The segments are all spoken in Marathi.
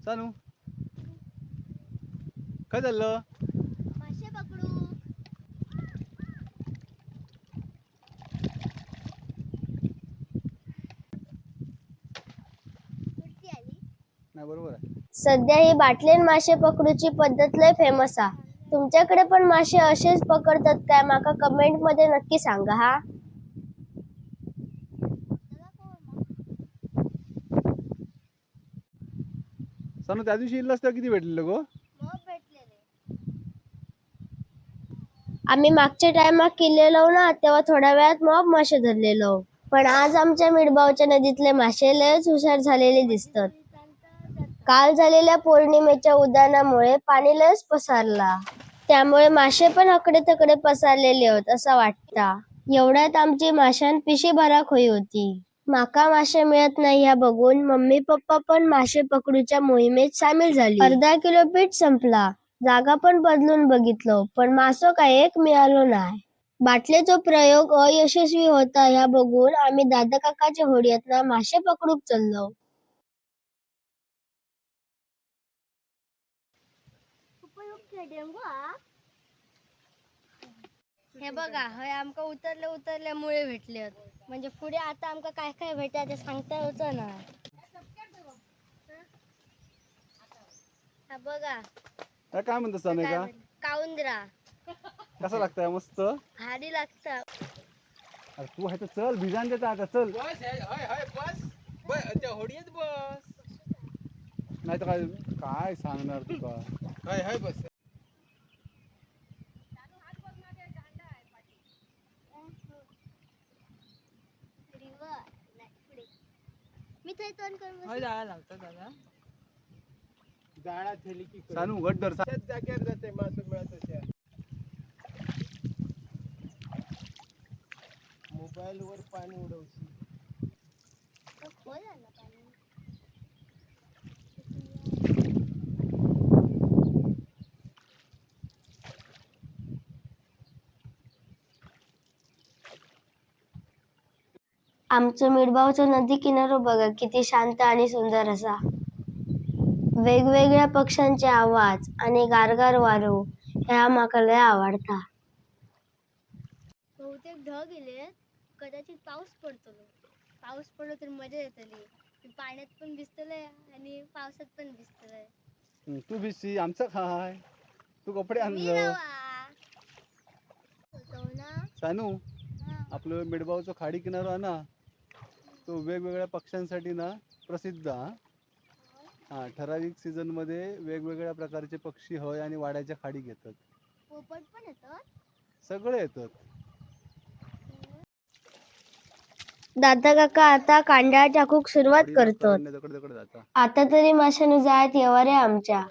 चालू. काय चाललं? मासे पकडू. कुठची आली. नाही बरोबर आहे. सध्या ही बाटलीन मासे पकडूची पद्धत लय फेमस हा तुमच्याकडे पण मासे असेच पकडतात काय? माका कमेंटमध्ये नक्की सांगा हा. सांगू त्या दिवशी इल्लास तेव्हा किती भेटलेलं गो? आम्ही मागच्या टायमात किल्लेलो ना तेव्हा थोड्या वेळात मॉब मासे धरलेलो. पण आज आमच्या मिडबावच्या नदीतले मासे लयच हुशार झालेले दिसतात. काल झालेल्या पौर्णिमेच्या उदानामुळे पाणी लयच पसरला. त्यामुळे मासे पण हकडे तकडे पसरलेले होत असं वाटता. एवढ्यात आमची माशान पिशी भराक होई होती. माका मासे मिळत नाही ह्या बघून मम्मी पप्पा पण मासे पकडूच्या मोहिमेत सामील झाली. अर्धा किलो पीठ संपला. जागा पण बदलून बघितलो पण मासो काय एक मिळालो नाही. बाटलेचो प्रयोग अयशस्वी होता ह्या बघून आम्ही दादा काकाच्या होडीतना मासे पकडूक चाललो. हे बघा हे आमका उतरले उतरले मुळे भेटले म्हणजे पुढे आता आमका काय काय भेटा ते सांगता होत ना. हा बघा. काय काय म्हणतात साने का काउंद्रा. कसं लागतंय? मस्त? भारी लागता. अरे तू आहे तर चल भिजान देता आता चल. बस हाय हाय हाय बस. बस त्या होडीत बस. नाही तर काय काय सांगणार तुका? हाय हाय बस मी थंय तोंड करून हाय जाळा लागतं दादा. जाळा थेली की सानू घट धर सा- त्याच जागेवर जाते मासे मिळत अशा. मोबाईल वर पाणी उडवशी आमचं मिडबावचं नदी किनारो बघा किती शांत आणि सुंदर असा. वेगवेगळ्या पक्ष्यांचे आवाज आणि गारगार वारो ह्या माका लय आवडता बहुतेक ढग गेले कदाचित पाऊस पडतो. पाऊस पडलो तर मजा येतली पाण्यात पण भिजतलंय आणि पावसात पण भिजतलंय तू भिशी आमचं खाय. तू कपडे आणलं. सानू आपलं मिडबावचं खाडी किनारा ना तो वेगवेगळ्या पक्ष्यांसाठी ना प्रसिद्ध हा. हा ठराविक सीझनमध्ये वेगवेगळ्या प्रकारचे पक्षी हय आणि वाड्याच्या खाडी घेतात. पोपट पण येतात? सगळे येतात. दादा काका आता कांदा टाकूक सुरुवात करतो जाता. आता तरी माशानु जायत येवा रे आमच्या.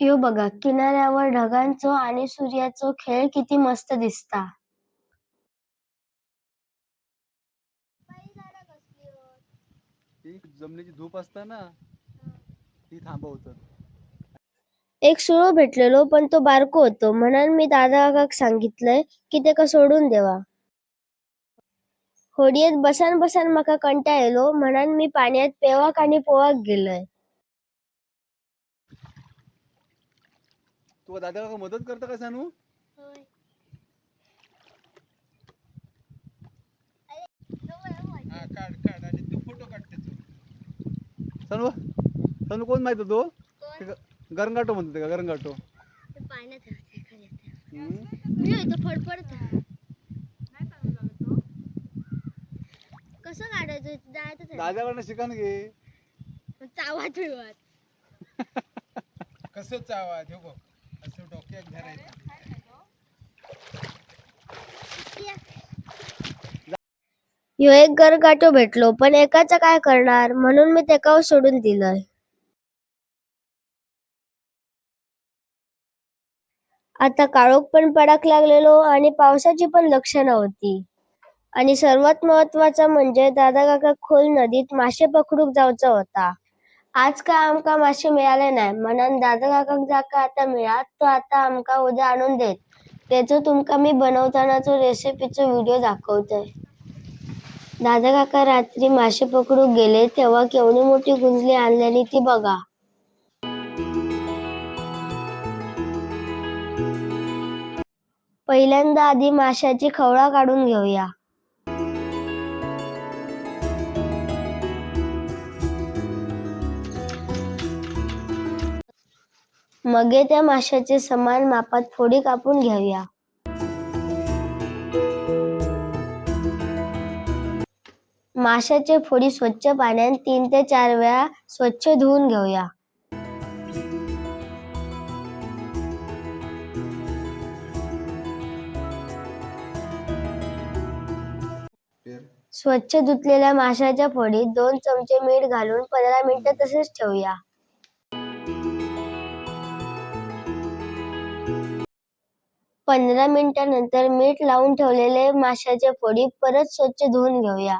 यो बघा किनाऱ्यावर ढगांचो आणि सूर्याचो खेळ किती मस्त दिसता. जमिनीची धूप असता ना ती एक सुळो भेटलेलो पण तो बारको होतो. म्हणून मी दादा काकाक सांगितलंय की ते का सोडून देवा. होडीत बसान बसान माका कंटाळ येलो म्हणून मी पाण्यात पेवाक आणि पोवाक गेलोय. तू दादा काका मदत करता का सानू? हा काढ काढ आणि तू फोटो काढते तू सानू सानू कोण माहीत तो गरंगाटो म्हणते का गरंगाटो. पाण्यात हम्म. मी होतो फडफडत कसं काढायचं? जायचं दादाकडनं शिकान घे चावात बिवात कसं आवाज हो बघ. असं डोक्यात धरायचं. ह्यो एक गरगाटो भेटलो पण एकाचं काय करणार? म्हणून मी तेका सोडून दिलंय. आता काळोख पण पडाक लागलेलो आणि पावसाची पण लक्षणं होती. आणि सर्वात महत्वाचं म्हणजे दादा काका खोल नदीत मासे पकडूक जाऊचा होता. आज काय आमका मासे मिळाले नाही म्हणून दादा काकाक जाका आता मिळात तो आता आमका उद्या आणून देत. त्याचो तुमका मी बनवतानाचो रेसिपीचो व्हिडिओ दाखवतोय. दादा काका रात्री मासे पकडूक गेले तेव्हा केवढी मोठी गुंजली आणलेली ती बघा. पहिल्यांदा आधी माशाची खवळा काढून घेऊया. मगे त्या माशाचे समान मापात फोडी कापून घेऊया माशाचे फोडी स्वच्छ पाण्यात तीन ते चार वेळा स्वच्छ धुवून घेऊया. स्वच्छ धुतलेल्या माशाच्या फोडीत दोन चमचे मीठ घालून पंधरा मिनिटं तसेच ठेवूया. पंधरा मिनिटानंतर मीठ लावून ठेवलेले माशाच्या फोडी परत स्वच्छ धुवून घेऊया.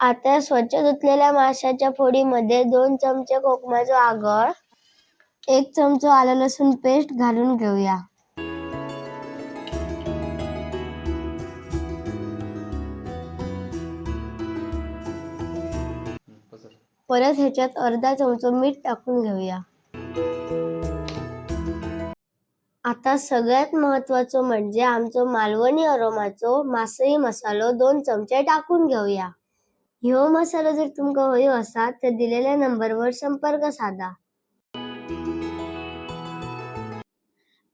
आता स्वच्छ धुतलेल्या माशाच्या फोडीमध्ये दोन चमचे कोकमाचं आगळ एक चमचो आलं लसूण पेस्ट घालून घेऊया. परत ह्याच्यात अर्धा चमचो मीठ टाकून घेऊया. आता सगळ्यात महत्वाचं म्हणजे आमचो मालवणी अरोमाचो मासळी मसालो दोन चमचे टाकून घेऊया. ह्यो मसालो जर तुमका हयो असा तर दिलेल्या नंबरवर संपर्क साधा.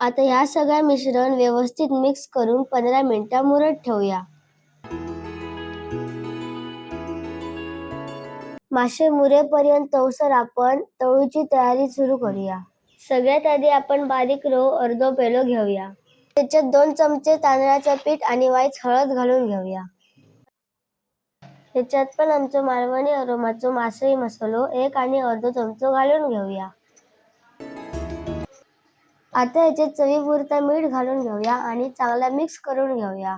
आता ह्या सगळ्या मिश्रण व्यवस्थित मिक्स करून पंधरा मिनिटं मुरत ठेवूया. मासे मुरेपर्यंत तवसर आपण तळूची तयारी सुरू करूया. सगळ्यात आधी आपण बारीक रो अर्धो पेलो घेऊया. त्याच्यात दोन चमचे तांदळाचं पीठ आणि वाईच हळद घालून घेऊया. त्याच्यात पण आमचं मालवणी अरोमाचो मासळी मसालो एक आणि अर्धो चमचो घालून घेऊया. आता ह्याच्यात चवीपुरता मीठ घालून घेऊया आणि चांगला मिक्स करून घेऊया.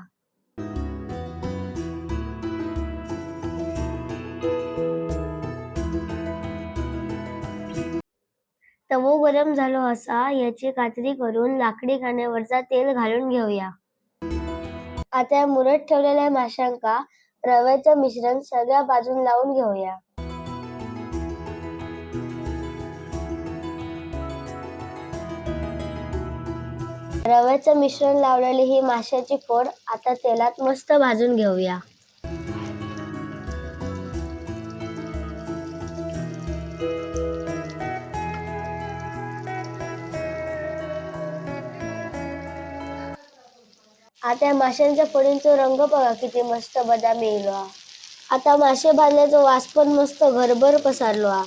तवो गरम झालो असा याची खात्री करून लाकडी खाण्यावरचा तेल घालून घेऊया. आता या मुरत ठेवलेल्या माशांका रव्याचं मिश्रण सगळ्या बाजून लावून घेऊया. रव्याचं मिश्रण लावलेली ही माशाची फोड आता तेलात मस्त भाजून घेऊया. आता माशांच्या फोडींचा रंग बघा किती मस्त बदामी येयलो हा. आता मासे भाजल्याचा वास पण मस्त घरभर पसारलो हा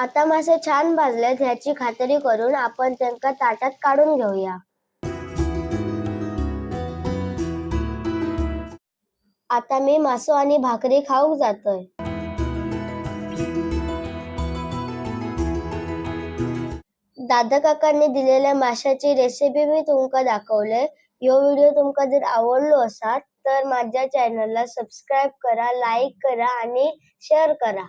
आता मासे छान भाजलेत ह्याची खात्री करून आपण त्यांका ताटात काढून घेऊया. आता मी मासो आणि भाकरी खाऊक जातोय. दादा काकांनी दिलेल्या माशाची रेसिपी मी तुमका दाखवले यो व्हिडिओ तुमका जर आवडलो असात तर माझ्या चॅनलला सबस्क्राईब करा लाईक करा आणि शेअर करा.